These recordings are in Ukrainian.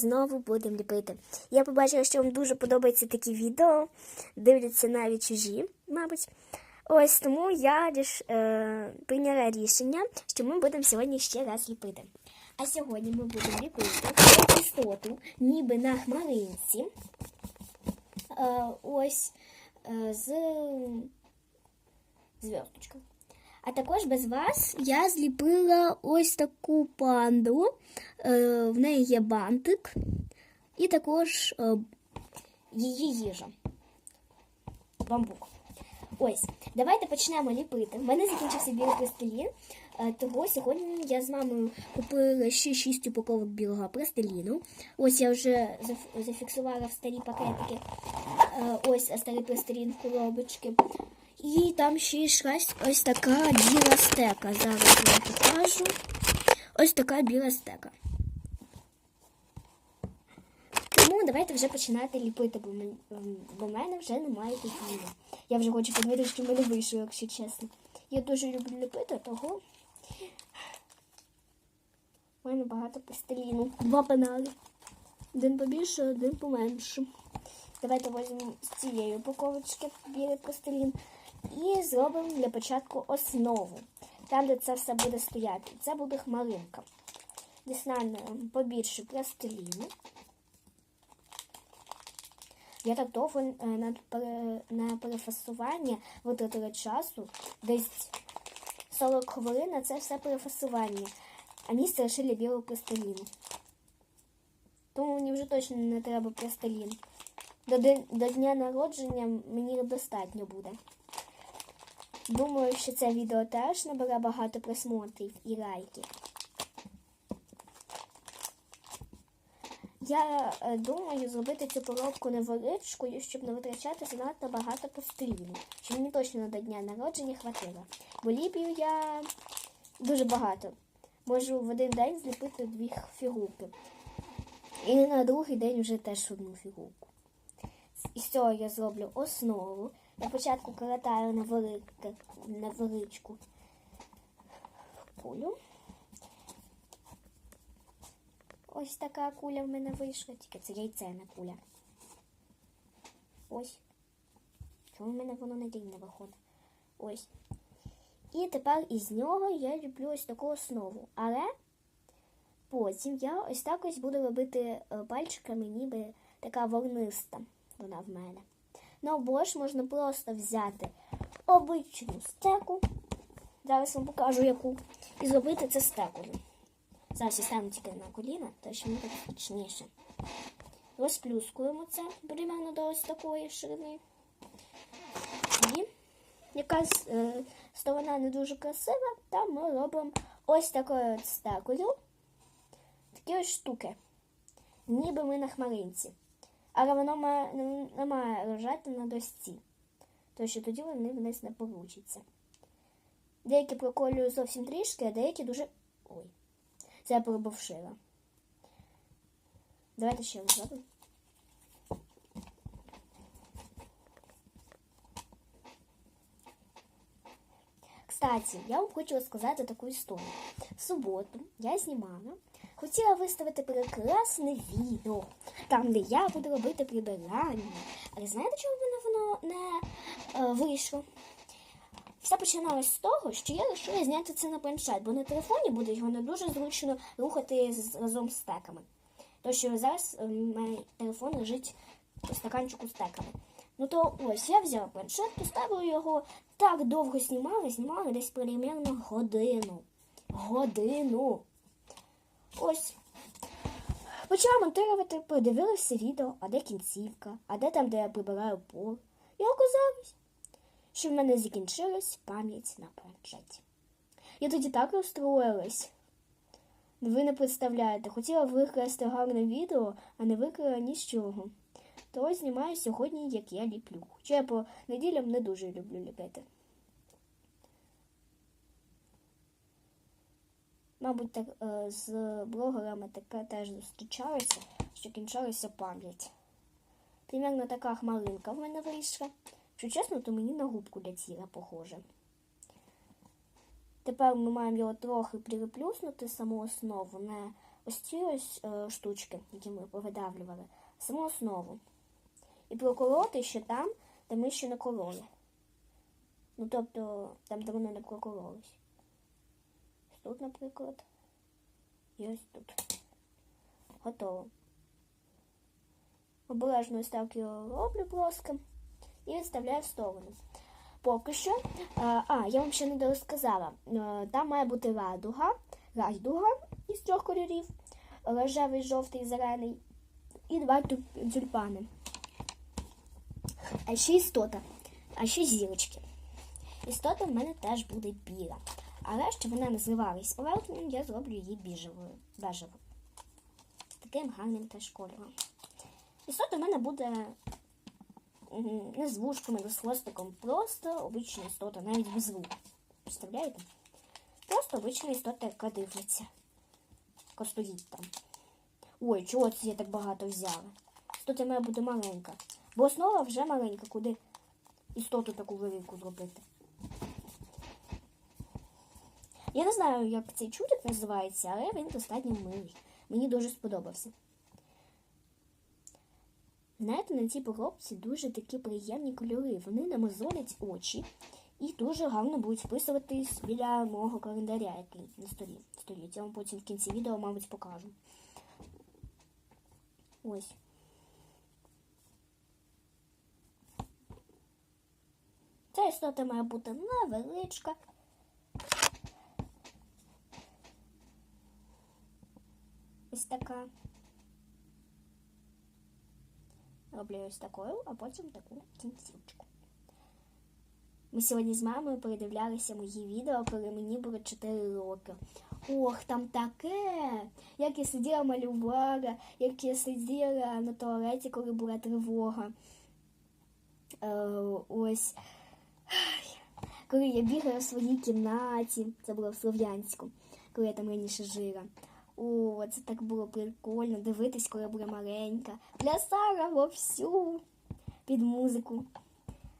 знову будемо ліпити. Я побачила, що вам дуже подобаються такі відео, дивляться навіть чужі, мабуть. Ось тому я ріш, е, прийняла рішення, що ми будемо сьогодні ще раз ліпити. А сьогодні ми будемо ліпити істоту, ніби на хмаринці. Е, ось е, з зв'язочкою. А також без вас я зліпила ось таку панду. Е, в неї є бантик і також е, її їжа. Бамбук. Ось, давайте почнемо ліпити. У мене закінчився білий пластилін, е, того сьогодні я з мамою купила ще 6 упаковок білого пластиліну. Ось я вже зафіксувала в старі пакетики. Ось старий пластилін в коробочки. І там ще йшлась ось така біла стека. Зараз я вам покажу. Ось така біла стека. Тому давайте вже починати ліпити, бо, мен- в мене вже немає тут. Я вже хочу подивитися, що в мене вийшло, якщо чесно. Я дуже люблю ліпити, того в мене багато пластиліну. Два пенали. Один побільше, один поменше. Давайте візьмемо з цієї упаковочки білий пластилін і зробимо для початку основу. Там, де це все буде стояти. Це буде хмаринка. Дістанемо побільше пластиліну. Я так довго е, на, на перефасування витратила часу. Десь 40 хвилин на це все перефасування. А місце лишили білого пластиліну. Тому мені вже точно не треба пластилін. До, до дня народження мені достатньо буде. Думаю, що це відео теж набере багато просмотрів і лайків. Я е, думаю зробити цю коробку невеличкою, щоб не витрачати занадто багато пластиліну. Щоб мені точно до дня народження хватило. Бо ліпію я дуже багато. Можу в один день зліпити дві фігурки. І на другий день вже теж одну фігурку. І з цього я зроблю основу. На, велике, на величку кулю. Ось така куля в мене вийшла, тільки це яйцяна куля. Ось. Чому в мене воно надійне виходить? Ось. І тепер із нього я люблю ось таку основу. Але потім я ось так ось буду робити е, пальчиками, ніби така волниста вона в мене. Ну або ж можна просто взяти обичну стеку. Зараз вам покажу яку. І зробити це стекою. Зараз я стану тільки на коліна, то що мені так точніше. Розплюскуємо це примерно до ось такої ширини. І якась е, сторона не дуже красива, там ми робимо ось такою стекою. Такі ось штуки. Ніби ми на хмаринці. Але воно має, не, має лежати на досці. Тому що тоді вони вниз не получаться. Деякі проколюю зовсім трішки, а деякі дуже. Ой. Це я пробовшила. Давайте ще раз зробимо. Кстати, я вам хочу розказати таку історію. В суботу я знімала, хотіла виставити прекрасне відео, там, де я буду робити прибирання. Але знаєте, чому в мене воно не е, вийшло? Все починалось з того, що я вирішила зняти це на планшет, бо на телефоні буде його не дуже зручно рухати з- разом з стеками. Тому що зараз е, мій телефон лежить у стаканчику з стеками. Ну то ось я взяла планшет, поставила його, так довго знімала, знімала десь примерно годину. Годину. Ось. Почала монтувати, подивилася відео, а де кінцівка, а де там, де я прибираю пол. І оказалось, що в мене закінчилась пам'ять на планшеті. Я тоді так розстроїлась. Ви не представляєте, хотіла викласти гарне відео, а не виклала ні з чого. То знімаю сьогодні, як я ліплю. Хоча я по неділям не дуже люблю ліпити. Мабуть, так е, з блогерами таке теж зустрічалося, що кінчалася пам'ять. Примерно така хмаринка в мене вийшла. Якщо чесно, то мені на губку для тіла похоже. Тепер ми маємо його трохи приплюснути саму основу, не ось ці ось е, штучки, які ми повидавлювали, саму основу. І проколоти ще там, де ми ще не кололи. Ну, тобто, там, де вони не прокололись. Тут, наприклад. І ось тут. Готово. Обережно його роблю плоско і відставляю в сторону. Поки що. А, я вам ще не розказала. Там має бути радуга, райдуга із трьох кольорів. Рожевий, жовтий, зелений. І два тюль- тюльпани. А ще істота. А ще зірочки. Істота в мене теж буде біла. Але щоб вона не зливалась я зроблю її біжевою. Бежевою. Таким гарним теж кольором. Істота в мене буде не з вушками, не з хвостиком. Просто обична істота, навіть без вух. Представляєте? Просто обична істота, яка дивиться. Яка стоїть там. Ой, чого це я так багато взяла? Істота має бути маленька. Бо основа вже маленька, куди істоту таку велику зробити. Я не знаю, як цей чудик називається, але він достатньо милий. Мені дуже сподобався. Знаєте, на цій поробці дуже такі приємні кольори. Вони не мозолять очі і дуже гарно будуть вписуватись біля мого календаря, який на столі стоїть. Я вам потім в кінці відео, мабуть, покажу. Ось. Ця істота має бути невеличка. Ось така. Роблю ось такою, а потім таку кінцівочку. Ми сьогодні з мамою передивлялися мої відео, коли мені було 4 роки. Ох, там таке! Як я сиділа малювала, як я сиділа на туалеті, коли була тривога. Е, ось. Коли я бігала в своїй кімнаті, це було в Слов'янську, коли я там раніше жила. О, це так було прикольно дивитись, коли я була маленька. Плясала вовсю під музику.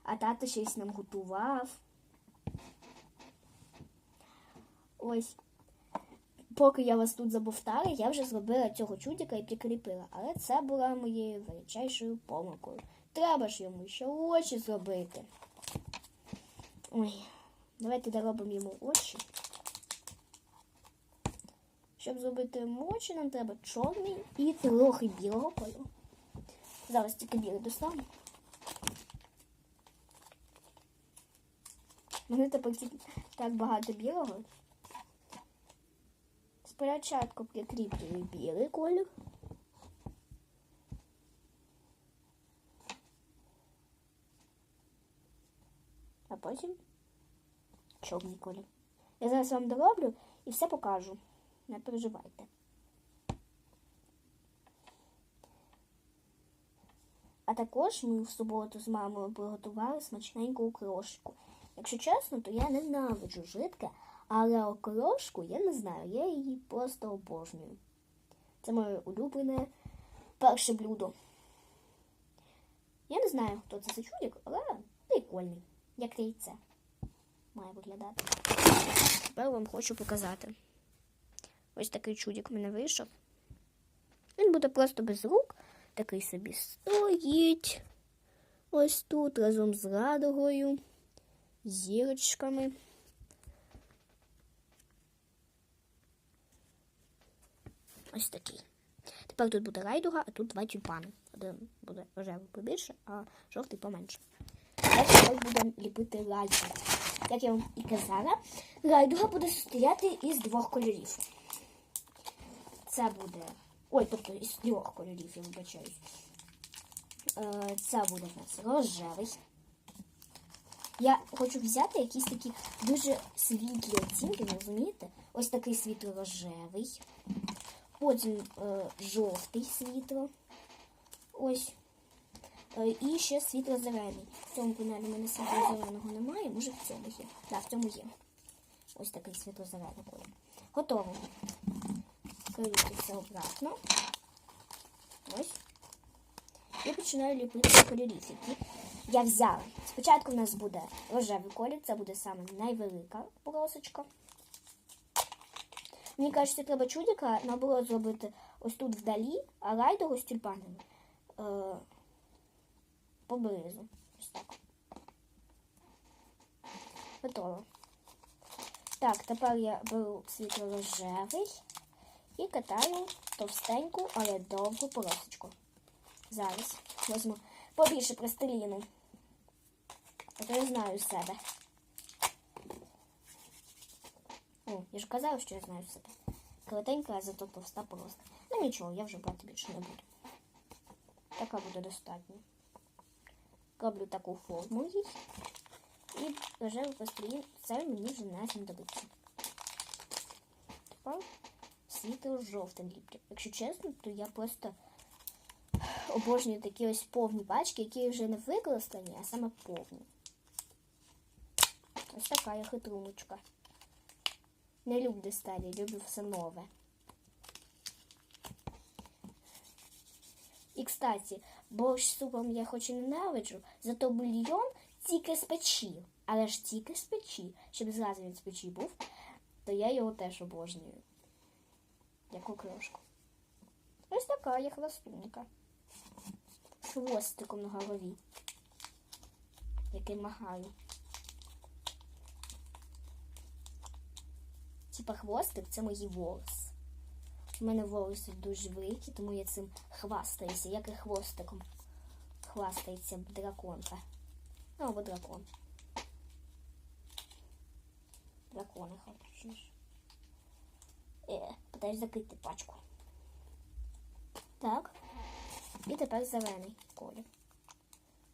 А тато щось нам готував. Ось. Поки я вас тут забовтала, я вже зробила цього чудика і прикріпила. Але це була моєю величайшою помилкою. Треба ж йому ще очі зробити. Ой, давайте доробимо йому очі. Щоб зробити йому очі, нам треба чорний і трохи білого кольору. Зараз тільки білий достану. Мене тепер так багато білого. Спочатку прикріплюю білий колір. А потім чорний колір. Я зараз вам дороблю і все покажу. Не переживайте. А також ми в суботу з мамою приготували смачненьку окрошку. Якщо чесно, то я ненавиджу жидке, але окрошку я не знаю, я її просто обожнюю. Це моє улюблене перше блюдо. Я не знаю, хто це за чудик, але прикольний, як яйце має виглядати. Тепер вам хочу показати. Ось такий чудик в мене вийшов. Він буде просто без рук. Такий собі стоїть. Ось тут разом з радугою, зірочками. Ось такий. Тепер тут буде райдуга, а тут два тюльпани. Один буде рожевий побільше, а жовтий поменше. Далі будемо ліпити райдугу. Як я вам і казала, райдуга буде стояти із двох кольорів. Це буде. Ой, тобто із трьох кольорів, я вибачаюсь. Е, Це буде в нас рожевий. Я хочу взяти якісь такі дуже світлі оцінки, розумієте? Ось такий світло-рожевий. Потім е, жовтий світло. Ось. Е, і ще світло-зелений. В цьому панелі в мене світло-зеленого немає, може в цьому є. Так, в цьому є. Ось такий світло-зелений колір. Готово. Все обратно. Ось. І починаю ліпити кольорів, я взяла. Спочатку в нас буде рожевий колір, це буде саме найвелика полосочка. Мені кажеться, треба чудика наоборот зробити ось тут вдалі, а райдугу з тюльпанами е, поблизу. Ось так. Готово. Так, тепер я беру світло рожевий і катаю товстеньку, але довгу полосочку. Зараз візьму побільше пластиліну. А то я знаю себе. О, я ж казала, що я знаю себе. Коротенька, а зато товста полоска. Ну нічого, я вже брати більше не буду. Така буде достатньо. Роблю таку форму їй. І рожевий пластилін, це мені вже не знадобиться. Тепер світло жовтим ліплю. Якщо чесно, то я просто обожнюю такі ось повні пачки, які вже не використані, а саме повні. Ось така я хитруночка. Не люблю старі, люблю все нове. І, кстати, борщ з супом я хоч і ненавиджу, зато бульйон тільки з печі. Але ж тільки з печі. Щоб зразу він з печі був, то я його теж обожнюю. Яку крошку. Ось така я хвостунка. Хвостиком на голові. Який махаю. Типа хвостик це мої волоси. У мене волоси дуже великі, тому я цим хвастаюся, як і хвостиком. Хвастається драконка. Ну, або дракон. Дракони хочеш. Е, питаюсь закрити пачку. Так. І тепер зелений колір.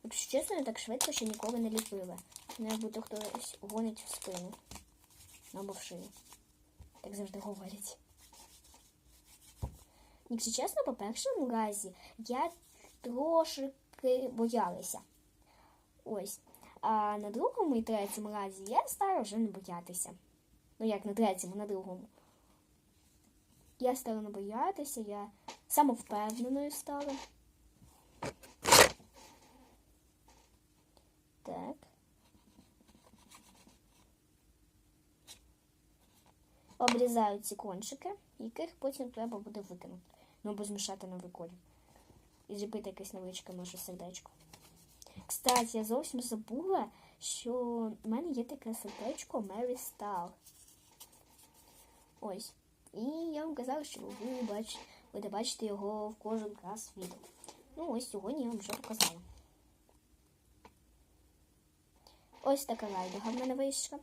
Якщо чесно, так швидко ще ніколи не ліпила. Не буде хтось гонить в спину. Або в шию. Так завжди говорять. Якщо чесно, по першому разі я трошки боялася. Ось. А на другому і третьому разі я стала вже не боятися. Ну як на третьому, на другому. Я стала не боятися, я самовпевненою стала. Так. Обрізаю ці кончики, яких потім треба буде викинути. Ну, або змішати на виколі. І зробити якесь невеличке, може, сердечко. Кстати, я зовсім забула, що в мене є таке сердечко Mary Star. Ось. І я вам казала, що ви бач, будете бачити його в кожен раз відео. Ну, ось сьогодні я вам вже показала. Ось така райдуга в мене вийшла.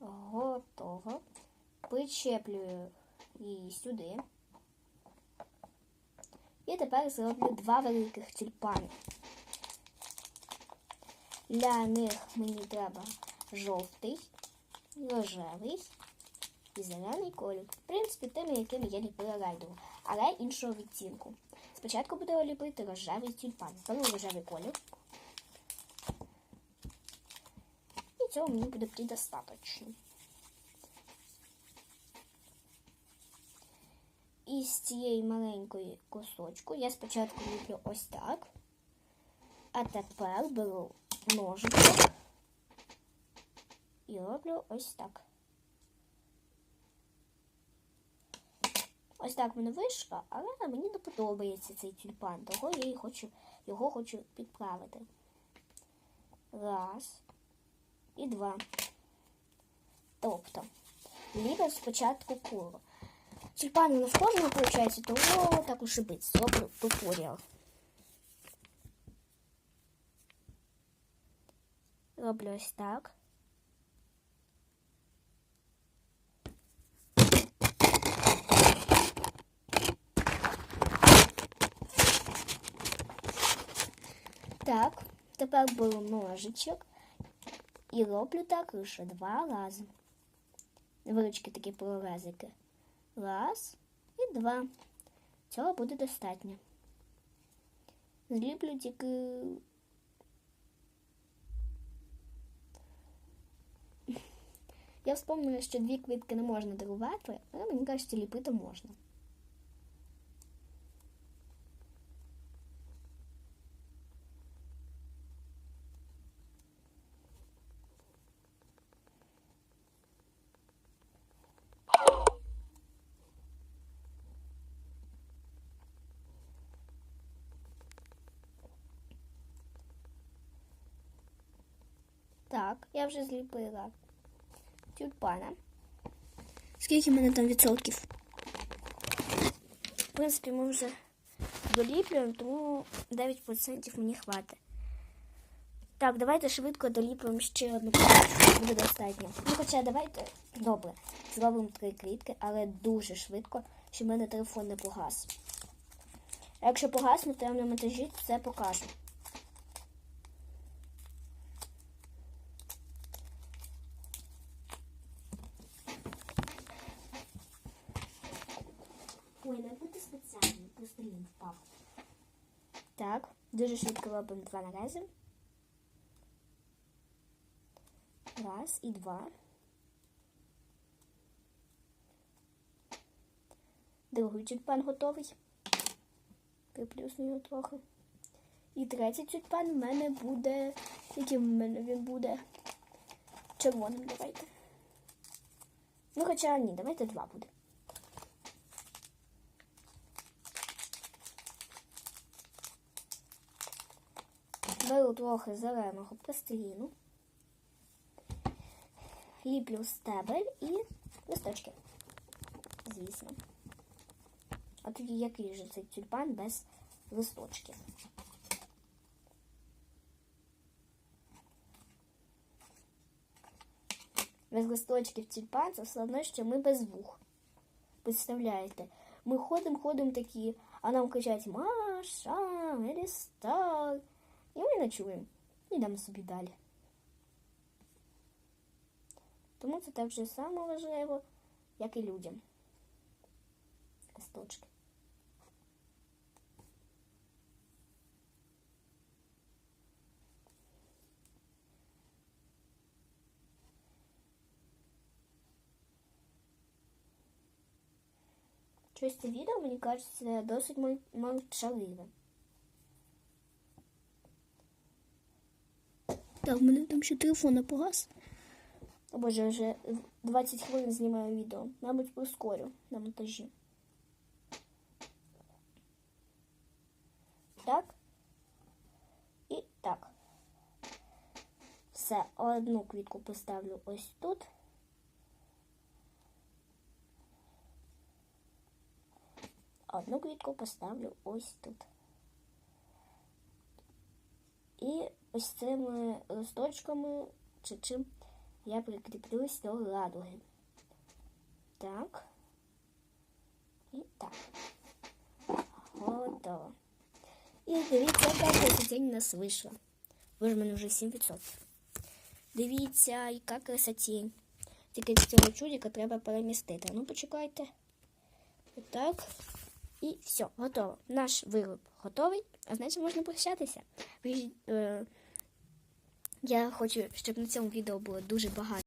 Готово. Причеплюю її сюди. І тепер зроблю два великих тюльпани. Для них мені треба жовтий, рожевий і зелений колір. В принципі, тими, якими я ліпила райдову, але іншого відтінку. Спочатку буду ліпити рожевий тюльпан. Беру рожевий колір. І цього мені буде достатньо. І з цієї маленької кусочку я спочатку ліплю ось так, а тепер беру ножичок і роблю ось так. Ось так мене вийшло, але мені не подобається цей тюльпан, того я хочу, його хочу підправити. Раз і два. Тобто, ліпив спочатку куру. Тюльпани не в кожного виходить, тому так уж і бить, зроблю туторіал. Роблю ось так. Так, тепер беру ножичок і роблю так лише два рази. Невеличкі такі прорезики. Раз і два. Цього буде достатньо. Зліплю тільки. Я вспомнила, що дві квітки не можна дарувати, але мені кажуть, ліпити можна. Так, я вже зліпила. Тюльпана. Скільки в мене там відсотків? В принципі, ми вже доліплюємо, тому 9% мені хватить. Так, давайте швидко доліплюємо ще одну квітку. Буде достатньо. Ну, хоча давайте добре. Зробимо три квітки, але дуже швидко, щоб в мене телефон не погас. Якщо погасне, то я на монтажі це покажу. Ой, не бути спеціально, просто він впав. Так, дуже швидко робимо два нарази. Раз і два. Другий тюльпан готовий. Приплюсну його трохи. І третій тюльпан в мене буде. Яким в мене він буде? Червоним давайте. Ну, хоча ні, давайте два буде. Беру трохи зеленого пластиліну, ліплю стебель і листочки. Звісно. А тоді який же цей тюльпан без листочків? Без листочків тюльпан це все що ми без вух. Представляєте? Ми ходимо, ходимо такі, а нам кричать Маша, Елістар. І ми не чуємо. Йдемо собі далі. Тому це так же само важливо, як і людям. Листочки. Щось це відео, мені кажеться, досить мол- Так, в мене там ще телефон не погас. О боже, вже 20 хвилин знімаю відео. Мабуть, прискорю на монтажі. Так. І так. Все, одну квітку поставлю ось тут. Одну квітку поставлю ось тут. І ось цими листочками чи чим я прикріплюсь до радуги. Так. І так. Готово. І дивіться, яка красотень у нас вийшла. Ви ж мене вже 7%. Дивіться, яка красотень. Тільки цього чудика треба перемістити. Ну, почекайте. Отак. І все, готово. Наш вироб готовий, а значить можна прощатися. Я хочу, щоб на цьому відео було дуже багато.